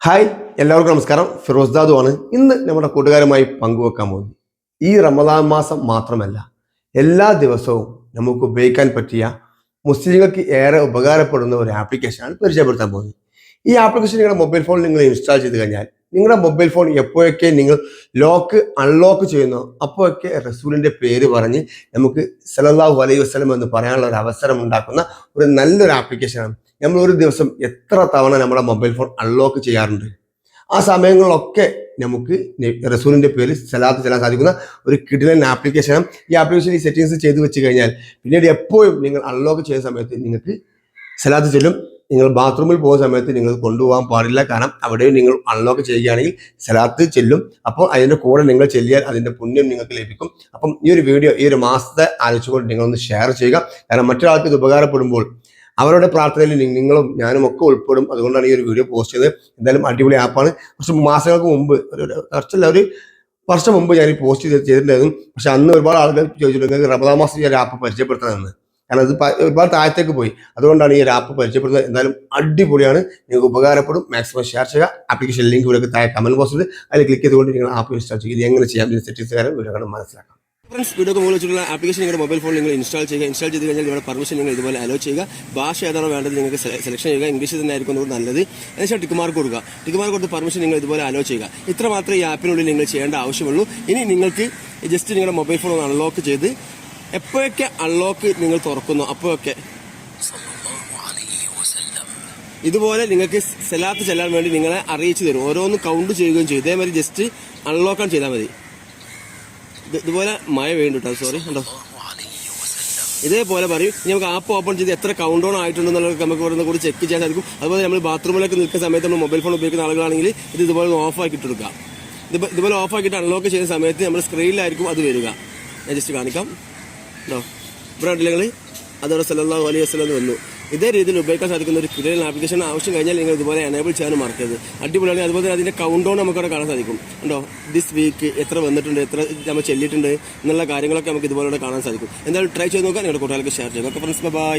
Hi എല്ലാവർക്കും നമസ്കാരം. ഫിറോസ് ദാദു ആണ് ഇന്ന് നമ്മുടെ കൂട്ടുകാരുമായി പങ്കുവെക്കാൻ പോകുന്നത്. ഈ റമദാൻ മാസം മാത്രമല്ല എല്ലാ ദിവസവും നമുക്ക് ഉപയോഗിക്കാൻ പറ്റിയ മുസ്ലിങ്ങൾക്ക് ഏറെ ഉപകാരപ്പെടുന്ന ഒരു ആപ്ലിക്കേഷനാണ് പരിചയപ്പെടുത്താൻ പോകുന്നത്. ഈ ആപ്ലിക്കേഷൻ നിങ്ങളുടെ മൊബൈൽ ഫോണിൽ നിങ്ങൾ ഇൻസ്റ്റാൾ ചെയ്ത് കഴിഞ്ഞാൽ നിങ്ങളുടെ മൊബൈൽ ഫോൺ എപ്പോഴൊക്കെ നിങ്ങൾ ലോക്ക് അൺലോക്ക് ചെയ്യുന്നു അപ്പോഴൊക്കെ റസൂലിന്റെ പേര് പറഞ്ഞ് നമുക്ക് സലല്ലാഹു അലൈഹി വസല്ലം എന്ന് പറയാനുള്ള ഒരു അവസരം ഉണ്ടാക്കുന്ന ഒരു നല്ലൊരു ആപ്ലിക്കേഷനാണ് നമ്മൾ ഒരു ദിവസം എത്ര തവണ നമ്മുടെ മൊബൈൽ ഫോൺ അൺലോക്ക് ചെയ്യാറുണ്ട്? ആ സമയങ്ങളിലൊക്കെ നമുക്ക് റസൂലിന്റെ പേരിൽ സലാത്ത് ചെല്ലാൻ സാധിക്കുന്ന ഒരു കിടിലൻ ആപ്ലിക്കേഷനാണ് ഈ ആപ്ലിക്കേഷൻ ഈ സെറ്റിങ്സ് ചെയ്ത് വെച്ച് കഴിഞ്ഞാൽ പിന്നീട് എപ്പോഴും നിങ്ങൾ അൺലോക്ക് ചെയ്യുന്ന സമയത്ത് നിങ്ങൾക്ക് സലാത്ത് ചെല്ലും. നിങ്ങൾ ബാത്റൂമിൽ പോകുന്ന സമയത്ത് നിങ്ങൾ കൊണ്ടുപോകാൻ പാടില്ല. കാരണം അവിടെ നിങ്ങൾ അൺലോക്ക് ചെയ്യുകയാണെങ്കിൽ സലാത്ത് ചെല്ലും. അപ്പോൾ അതിന്റെ കൂടെ നിങ്ങൾ ചെല്ലിയാൽ അതിന്റെ പുണ്യം നിങ്ങൾക്ക് ലഭിക്കും. അപ്പം ഈ ഒരു വീഡിയോ ഈ ഒരു മാസത്തെ ആലോചിച്ചുകൊണ്ട് നിങ്ങളൊന്ന് ഷെയർ ചെയ്യുക. കാരണം മറ്റൊരാൾക്ക് ഇത് ഉപകാരപ്പെടുമ്പോൾ അവരുടെ പ്രാർത്ഥനയിൽ നിങ്ങളും ഞാനും ഒക്കെ ഉൾപ്പെടും. അതുകൊണ്ടാണ് ഈ ഒരു വീഡിയോ പോസ്റ്റ് ചെയ്തത്. എന്തായാലും അടിപൊളി ആപ്പാണ് കുറച്ച് മാസങ്ങൾക്ക് മുമ്പ് ഒരു കുറച്ചല്ല ഒരു വർഷം മുമ്പ് ഞാൻ ഈ പോസ്റ്റ് ചെയ്ത് ചെയ്തിട്ടുണ്ടായിരുന്നു. പക്ഷെ അന്ന് ഒരുപാട് ആളുകൾ ചോദിച്ചിട്ടുണ്ട് റമദാ മാസം ഈ ഒരു ആപ്പ് പരിചയപ്പെടുത്തണമെന്ന്? കാരണം അത് ഒരുപാട് താഴത്തേക്ക് പോയി. അതുകൊണ്ടാണ് ഈ ഒരു ആപ്പ് പരിചയപ്പെടുന്നത് എന്തായാലും അടിപൊളിയാണ്. നിങ്ങൾക്ക് ഉപകാരപ്പെടും. മാക്സിമം ഷെയർ ചെയ്യുക. ആപ്ലിക്കേഷൻ ലിങ്ക് ഇവിടെ താഴെ കമന്റ് ബോക്സിൽ അതിൽ ക്ലിക്ക് ചെയ്തുകൊണ്ട് നിങ്ങൾ ആപ്പ് ഇൻസ്റ്റാൾ ചെയ്യുക. ഇത് എങ്ങനെ ചെയ്യാം? സെറ്റിങ്സ് കാര്യം ഇവരെ മനസ്സിലാക്കാം. ഫ്രണ്ട്സ് വീഡിയോ മുകളിൽ വെച്ചിട്ടുള്ള ആപ്ലിക്കേഷൻ നിങ്ങളുടെ മൊബൈൽ ഫോണിൽ നിങ്ങൾ ഇൻസ്റ്റാൾ ചെയ്യുക. ഇൻസ്റ്റാൾ ചെയ്ത് കഴിഞ്ഞാൽ ഇവിടെ പെർമിഷൻ നിങ്ങൾ ഇതുപോലെ അലോ ചെയ്യുക. ഭാഷ ഏതാണോ വേണ്ടത് നിങ്ങൾക്ക് സെലക്ഷൻ ചെയ്യുക. ഇംഗ്ലീഷ് തന്നെ ആയിരിക്കും ഒന്നുകൂടി നല്ലത്. എന്നുവെച്ചാൽ ടിക്ക് മാർക്ക് കൊടുക്കുക. ടിക്ക് മാർക്ക് കൊടുത്ത് പെർമിഷൻ നിങ്ങൾ ഇതുപോലെ അലോ ചെയ്യുക. ഇത്ര മാത്രമേ ഈ ആപ്പിനുള്ളിൽ നിങ്ങൾ ചെയ്യേണ്ട ആവശ്യമുള്ളൂ. ഇനി നിങ്ങൾക്ക് ജസ്റ്റ് നിങ്ങളുടെ മൊബൈൽ ഫോൺ ഒന്ന് അൺലോക്ക് ചെയ്ത് എപ്പോഴൊക്കെ അൺലോക്ക് നിങ്ങൾ തുറക്കുന്നു അപ്പോഴൊക്കെ ഇതുപോലെ നിങ്ങൾക്ക് സെലാത്ത് ചെല്ലാൻ വേണ്ടി നിങ്ങളെ അറിയിച്ചു തരും. ഓരോന്ന് കൗണ്ട് ചെയ്യുകയും ചെയ്യും. ഇതേമാതിരി ജസ്റ്റ് അൺലോക്കാൻ ചെയ്താൽ മതി. ഇതുപോലെ മഴ വീണ്ടും സോറി കണ്ടോ ഇതേപോലെ പറയും ഇനി നമുക്ക് ആപ്പ് ഓപ്പൺ ചെയ്ത് എത്ര കൗണ്ട് ഓൺ ആയിട്ടുണ്ടെന്നുള്ളത് നമുക്ക് ഇവിടെ കൂടി ചെക്ക് ചെയ്യാൻ സാധിക്കും. അതുപോലെ നമ്മൾ ബാത്റൂമിലൊക്കെ നിൽക്കുന്ന സമയത്ത് നമ്മൾ മൊബൈൽ ഫോൺ ഉപയോഗിക്കുന്ന ആളുകളാണെങ്കിൽ ഇത് ഇതുപോലെ ഓഫ് ആക്കിയിട്ട് കൊടുക്കുക ഇത് ഇതുപോലെ ഓഫ് ആക്കിയിട്ട് അൺലോക്ക് ചെയ്യുന്ന സമയത്ത് നമ്മൾ സ്ക്രീനിലായിരിക്കും അത് വരിക. ഞാൻ ജസ്റ്റ് കാണിക്കാം. ഉണ്ടോ? ഇവിടെ ഉണ്ടെങ്കിൽ അതോടെ സല്ലല്ലാഹു അലൈഹി എന്ന് വന്നു. ഇതേ രീതിയിൽ ഉപയോഗിക്കാൻ സാധിക്കുന്ന ഒരു കിടിലൻ ആപ്ലിക്കേഷൻ ആവശ്യം കഴിഞ്ഞാൽ നിങ്ങൾ ഇതുപോലെ എനേബിൾ ചെയ്യാനും മറക്കരുത്. അടിപൊളിയാണ് അതുപോലെ തന്നെ അതിന്റെ കൗണ്ട് ഡൗൺ നമുക്ക് അവിടെ കാണാൻ സാധിക്കും. ഉണ്ടോ ദിസ് വീക്ക് എത്ര വന്നിട്ടുണ്ട് എത്ര നമ്മൾ ചെല്ലിയിട്ടുണ്ട് എന്നുള്ള കാര്യങ്ങളൊക്കെ നമുക്ക് ഇതുപോലെ കാണാൻ സാധിക്കും. എന്തായാലും ട്രൈ ചെയ്ത് നോക്കാം നിങ്ങളുടെ കൂട്ടുകാർക്ക് ഷെയർ ചെയ്യുക ഓക്കെ ഫ്രണ്ട്സ് ബൈ